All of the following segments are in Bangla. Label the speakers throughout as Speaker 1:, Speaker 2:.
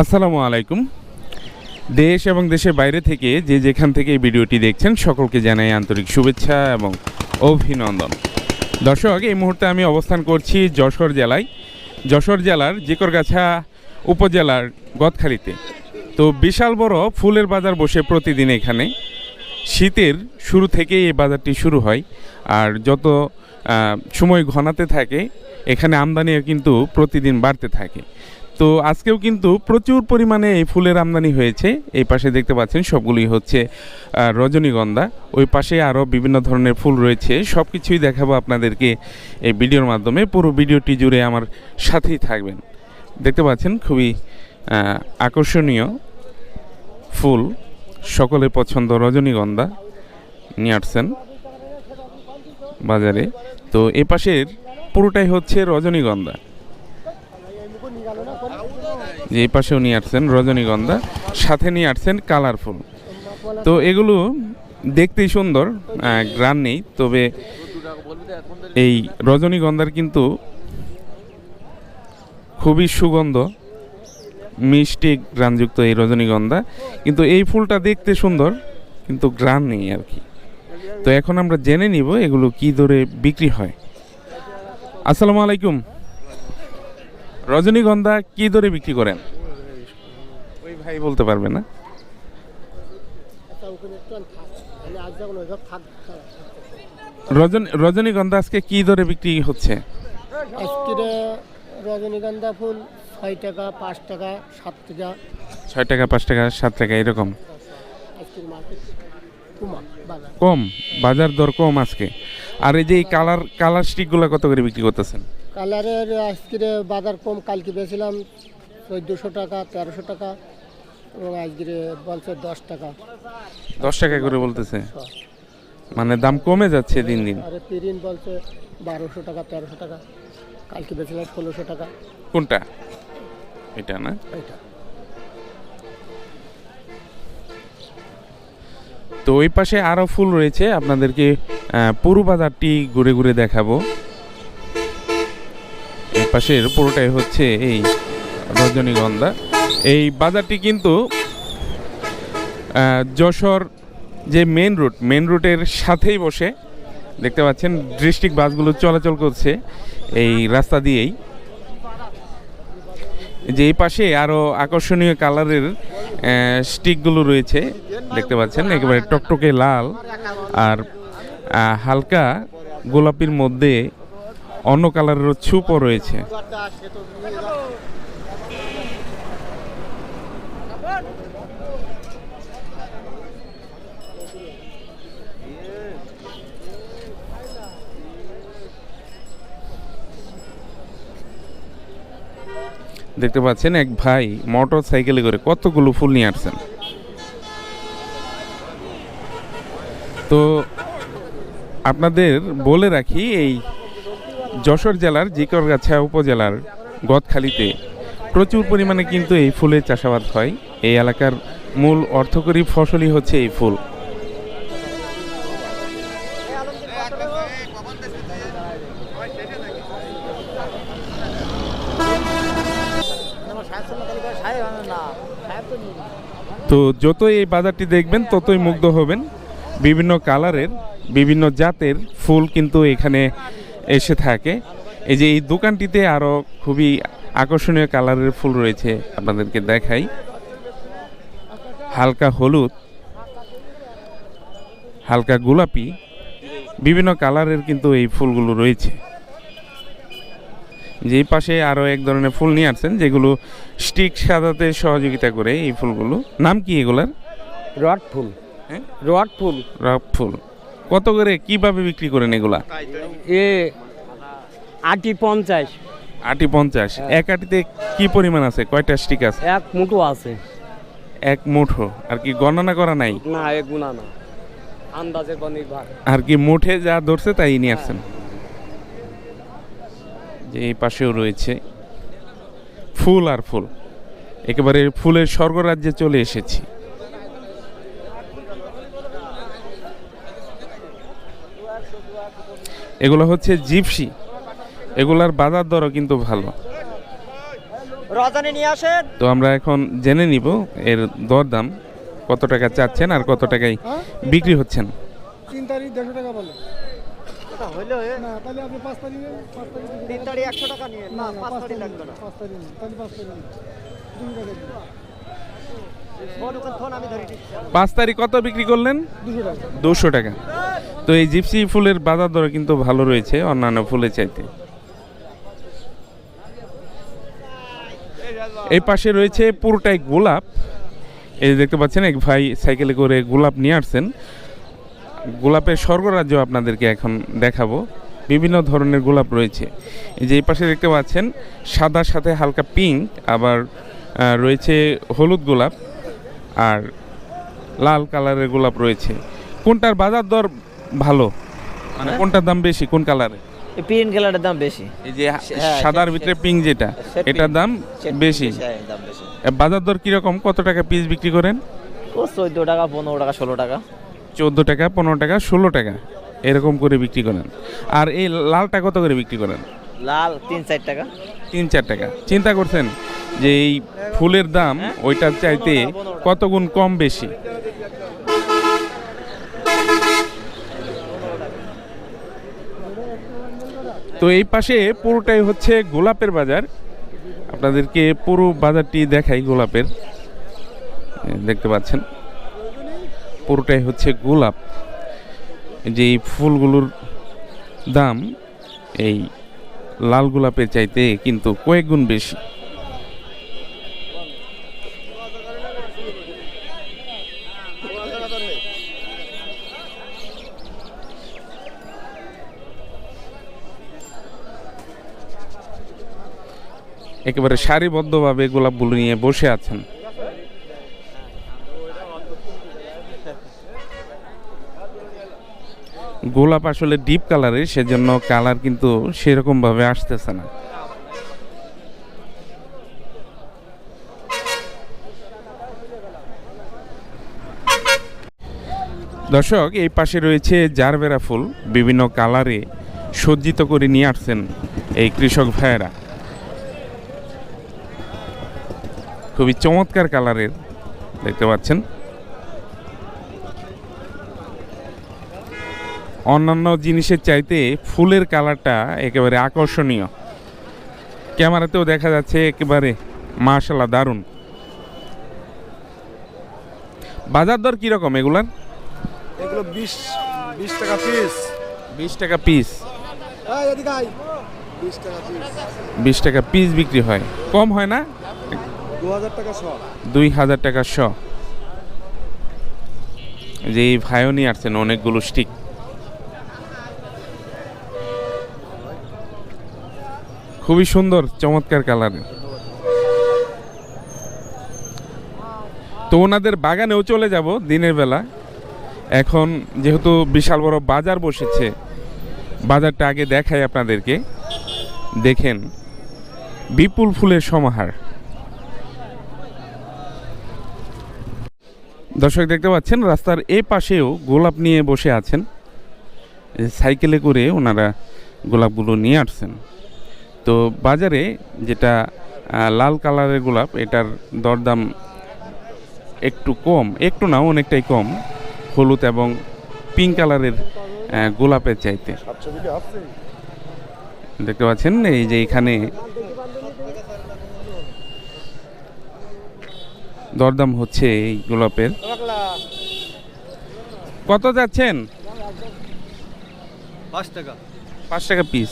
Speaker 1: আসসালামু আলাইকুম। দেশ এবং দেশের বাইরে থেকে যে যেখান থেকে এই ভিডিওটি দেখছেন, সকলকে জানাই আন্তরিক শুভেচ্ছা এবং অভিনন্দন। দর্শক, এই মুহূর্তে আমি অবস্থান করছি যশোর জেলায়। যশোর জেলার জিকরগাছা উপজেলার গদখালিতে। তো বিশাল বড় ফুলের বাজার বসে প্রতিদিন এখানে। শীতের শুরু থেকেই এই বাজারটি শুরু হয়। আর যত সময় ঘনাতে থাকে, এখানে আমদানিও কিন্তু প্রতিদিন বাড়তে থাকে। তো আজকেও কিন্তু প্রচুর পরিমাণে এই ফুলের আমদানি হয়েছে। এই পাশে দেখতে পাচ্ছেন সবগুলি হচ্ছে রজনীগন্ধা। ওই পাশে আরও বিভিন্ন ধরনের ফুল রয়েছে। সব কিছুই দেখাবো আপনাদেরকে এই ভিডিওর মাধ্যমে। পুরো ভিডিওটি জুড়ে আমার সাথেই থাকবেন। দেখতে পাচ্ছেন খুবই আকর্ষণীয় ফুল। সকলের পছন্দ রজনীগন্ধা নিয়ে আসছেন বাজারে। তো এ পাশের পুরোটাই হচ্ছে রজনীগন্ধা। যে এই পাশেও নিয়ে আসছেন রজনীগন্ধা, সাথে নিয়ে আসছেন কালারফুল। তো এগুলো দেখতেই সুন্দর গ্রান নেই, তবে এই রজনীগন্ধার কিন্তু খুবই সুগন্ধ, মিষ্টি গ্রানযুক্ত এই রজনীগন্ধা। কিন্তু এই ফুলটা দেখতে সুন্দর, কিন্তু গ্রান নেই আর কি। তো এখন আমরা জেনে নিব এগুলো কি দরে বিক্রি হয়। আসসালামু আলাইকুম। রজনীগন্ধা কি দরে বিক্রি করেন? ওই ভাই বলতে পারবে না। রজন রজনীগন্ধা আজকে কি দরে বিক্রি হচ্ছে?
Speaker 2: আজকের রজনীগন্ধা ফুল ছয় টাকা পাঁচ টাকা সাত টাকা।
Speaker 1: ছয় টাকা পাঁচ টাকা সাত টাকা এরকম?
Speaker 2: কুমা বাজার।
Speaker 1: কম বাজার দর কম আজকে। আর এই যে কালার কালার স্টিকগুলো কত করে বিক্রি করতেছেন?
Speaker 2: কালারের আজকের বাজার কম কালকে বেছিলাম চোদ্দোশো টাকা তেরোশো টাকা এবং আজকের বলছে দশ টাকা।
Speaker 1: দশ টাকা করে বলতেছে। মানে দাম কমে যাচ্ছে দিন দিন।
Speaker 2: আর পিরিন বলছে বারোশো টাকা তেরোশো টাকা। কালকে বেছিলাম ষোলোশো টাকা।
Speaker 1: কোনটা? এটা না?
Speaker 2: এটা।
Speaker 1: তো ওই পাশে আরও ফুল রয়েছে আপনাদেরকে পুরো বাজারটি ঘুরে ঘুরে দেখাবো। পাশের পুরোটাই হচ্ছে এই রজনীগন্ধা এই বাজারটি কিন্তু যশোর যে মেন রুট মেন রুটের সাথেই বসে দেখতে পাচ্ছেন ডিস্ট্রিক্ট বাসগুলো চলাচল করছে এই রাস্তা দিয়েই। যে এই পাশে আরও আকর্ষণীয় কালারের স্টিকগুলো রয়েছে, দেখতে পাচ্ছেন একেবারে টকটকে লাল আর হালকা গোলাপির মধ্যে অন্য কালারেরও ছুপও রয়েছে। দেখতে পাচ্ছেন এক ভাই মোটর সাইকেলে করে কতগুলো ফুল নিয়ে আসছেন। তো আপনাদের বলে রাখি, এই যশোর জেলার জিকরগাছা উপজেলার গদখালিতে প্রচুর পরিমাণে কিন্তু এই ফুলের চাষাবাদ হয়। এই এলাকার মূল অর্থকরী ফসলই হচ্ছে এই ফুল। তো যত এই বাজারটি দেখবেন, ততই মুগ্ধ হবেন। বিভিন্ন কালারের, বিভিন্ন জাতের ফুল কিন্তু এখানে এসে থাকে। এই যে এই দোকানটিতে আরও খুবই আকর্ষণীয় কালারের ফুল রয়েছে আপনাদেরকে দেখাই। হালকা হলুদ হালকা গোলাপি বিভিন্ন কালারের কিন্তু এই ফুলগুলো রয়েছে। যে এই পাশে আরও এক ধরনের ফুল নিয়ে আসছেন যেগুলো স্টিক সাজাতে সহযোগিতা করে এই ফুলগুলো। নাম কি এগুলার?
Speaker 2: রড ফুল।
Speaker 1: হ্যাঁ?
Speaker 2: রড ফুল।
Speaker 1: রক ফুল। কত করে কীভাবে বিক্রি করেন এগুলা?
Speaker 2: এ আটি পঞ্চাশ।
Speaker 1: আটি পঞ্চাশ। এক আটিতে কি পরিমাণ আছে? কয়টা স্টিক আছে?
Speaker 2: এক মুঠো আছে।
Speaker 1: এক মুঠো। আর কি গণনা করা নাই?
Speaker 2: না এক গুণা না। আন্দাজে বনিক ভাগ
Speaker 1: আর কি মুঠে যা ধরছে তাই নিয়ে আসছেন? যে এই পাশেও রয়েছে। ফুল আর ফুল। একেবারে ফুলের স্বর্গরাজ্যে চলে এসেছি। এগুলো হচ্ছে জিপসি। এগুলার বাজার দরও কিন্তু ভালো।
Speaker 3: রজনী নিয়ে আসেন।
Speaker 1: তো আমরা এখন জেনে নিব এর দরদাম কত টাকা চাচ্ছেন আর কত টাকায় বিক্রি হচ্ছেন।
Speaker 2: তিন তারিখ দেড়শো টাকা বলে।
Speaker 3: এটা হইল এ।
Speaker 2: না তাহলে আপনি পাঁচ তারিখে পাঁচ তারিখে
Speaker 3: তিন তারিখ একশো টাকা নিয়ে না পাঁচ তারিখ লাগবে না।
Speaker 2: পাঁচ তারিখ তাহলে পাঁচ তারিখ দুশো টাকা দিন।
Speaker 3: ফোন ওখানে ফোন আমি ধরে দিচ্ছি
Speaker 1: পাঁচ তারিখ কত বিক্রি করলেন?
Speaker 2: দুশো টাকা।
Speaker 1: তো এই জিপসি ফুলের বাজার দর কিন্তু ভালো রয়েছে, অন্যান্য ফুলের চাইতে। এই পাশে রয়েছে পুরোটাই গোলাপ। এই দেখতে পাচ্ছেন, এক ভাই সাইকেলে করে গোলাপ নিয়ে আসছেন। গোলাপের স্বর্গরাজ্য আপনাদেরকে এখন দেখাবো। বিভিন্ন ধরনের গোলাপ রয়েছে। এই যে এই পাশে দেখতে পাচ্ছেন, সাদার সাথে হালকা পিঙ্ক, আবার রয়েছে হলুদ গোলাপ, আর লাল কালারের গোলাপ রয়েছে। কোনটার বাজার দর ভালো। মানে কোনটার দাম বেশি? কোন কালারে
Speaker 4: এই প্রিন্ট কালারের দাম বেশি।
Speaker 1: এই যে
Speaker 4: হ্যাঁ,
Speaker 1: সাদার ভিতরে পিঙ্ক যেটা এটার দাম বেশি।
Speaker 4: হ্যাঁ,
Speaker 1: বাজার দর কীরকম? কত টাকা পিস বিক্রি করেন?
Speaker 4: চোদ্দ টাকা পনেরো টাকা ষোলো টাকা।
Speaker 1: চোদ্দ টাকা পনেরো টাকা ষোলো টাকা এরকম করে বিক্রি করেন। আর এই লালটা কত করে বিক্রি করেন?
Speaker 4: লাল তিন চার টাকা।
Speaker 1: তিন চার টাকা। চিন্তা করছেন যে এই ফুলের দাম ওইটার চাইতে কত গুণ কম বেশি? তো এই পাশে পুরোটাই হচ্ছে গোলাপের বাজার। আপনাদেরকে পুরো বাজারটি দেখাই গোলাপের। দেখতে পাচ্ছেন। পুরোটাই হচ্ছে গোলাপ। যে ফুলগুলোর দাম এই লাল গোলাপের চাইতে কিন্তু কয়েক গুণ বেশি। একেবারে সারিবদ্ধভাবে গোলাপগুলো নিয়ে বসে আছেন। গোলাপ আসলে ডিপ কালারের, সেজন্য কালার কিন্তু সেরকম ভাবে আসতেছে না। দর্শক, এই পাশে রয়েছে জারবেরা ফুল, বিভিন্ন কালারে সজ্জিত করে নিয়ে আসছেন এই কৃষক ভাইয়েরা। খুবই চমৎকার কালারের দেখতে পাচ্ছেন। অন্যান্য জিনিসের চাইতে ফুলের কালারটা একেবারে আকর্ষণীয়। ক্যামেরাতেও দেখা যাচ্ছে একেবারে মার্শাল্লাহ দারুণ। বাজার দর কীরকম এগুলার?
Speaker 5: এগুলো বিশ বিশ টাকা পিস
Speaker 1: বিশ টাকা পিস
Speaker 5: বিশ টাকা পিস
Speaker 1: বিশ টাকা পিস বিক্রি হয়। কম হয় না? দুই হাজার টাকা শ। যে এই ভাইও আসছেন, অনেকগুলো স্টিক খুবই সুন্দর, চমৎকার কালারের তো ওনাদের বাগানেও চলে যাব দিনের বেলা। এখন যেহেতু বিশাল বড় বাজার বসেছে, বাজারটা আগে দেখাই আপনাদেরকে। দেখেন, বিপুল ফুলের সমাহার। দর্শক দেখতে পাচ্ছেন, রাস্তার এ পাশেও গোলাপ নিয়ে বসে আছেন। সাইকেলে করে ওনারা গোলাপগুলো নিয়ে আসছেন। তো বাজারে যেটা লাল কালারের গোলাপ, এটার দরদাম একটু কম, একটু না, অনেকটাই কম, হলুদ এবং পিঙ্ক কালারের গোলাপের চাইতে। দেখতে পাচ্ছেন, এই যে এখানে দরদাম হচ্ছে এই গোলাপের। কত যাচ্ছেন?
Speaker 5: পাঁচ টাকা।
Speaker 1: পাঁচ টাকা পিস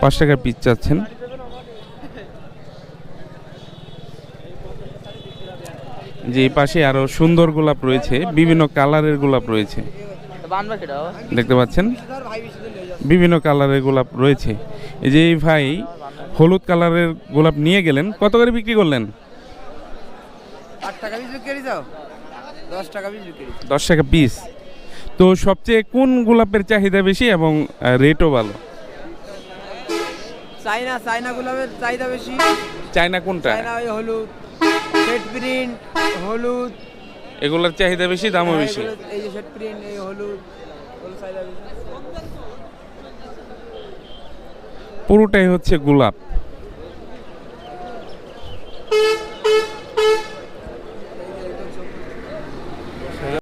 Speaker 1: পাঁচ টাকা পিস চাচ্ছেন। যে পাশে আরও সুন্দর গোলাপ রয়েছে বিভিন্ন কালারের গোলাপ রয়েছে। দেখতে পাচ্ছেন? বিভিন্ন কালারের গোলাপ রয়েছে। এই যে এই ভাই হলুদ কালারের গোলাপ নিয়ে গেলেন কত করে বিক্রি করলেন?
Speaker 6: টাকা পিস বিক্রি যাও দশ টাকা পিস বিক্রি
Speaker 1: দশ টাকা পিস তো সবচেয়ে কোন গোলাপের চাহিদা বেশি এবং রেটও ভালো?
Speaker 6: চাইনা চাইনা গোলাপের চাহিদা বেশি।
Speaker 1: চায়না কোনটা?
Speaker 6: চাইনা ওই হলুদ শেড প্রিন্ট হলুদ।
Speaker 1: এগুলোর চাহিদা বেশি দামও
Speaker 6: হ্যাঁ,
Speaker 1: বেশি?
Speaker 6: এই যে শেড প্রিন্ট এই হলুদ
Speaker 1: পুরোটাই হচ্ছে গোলাপ।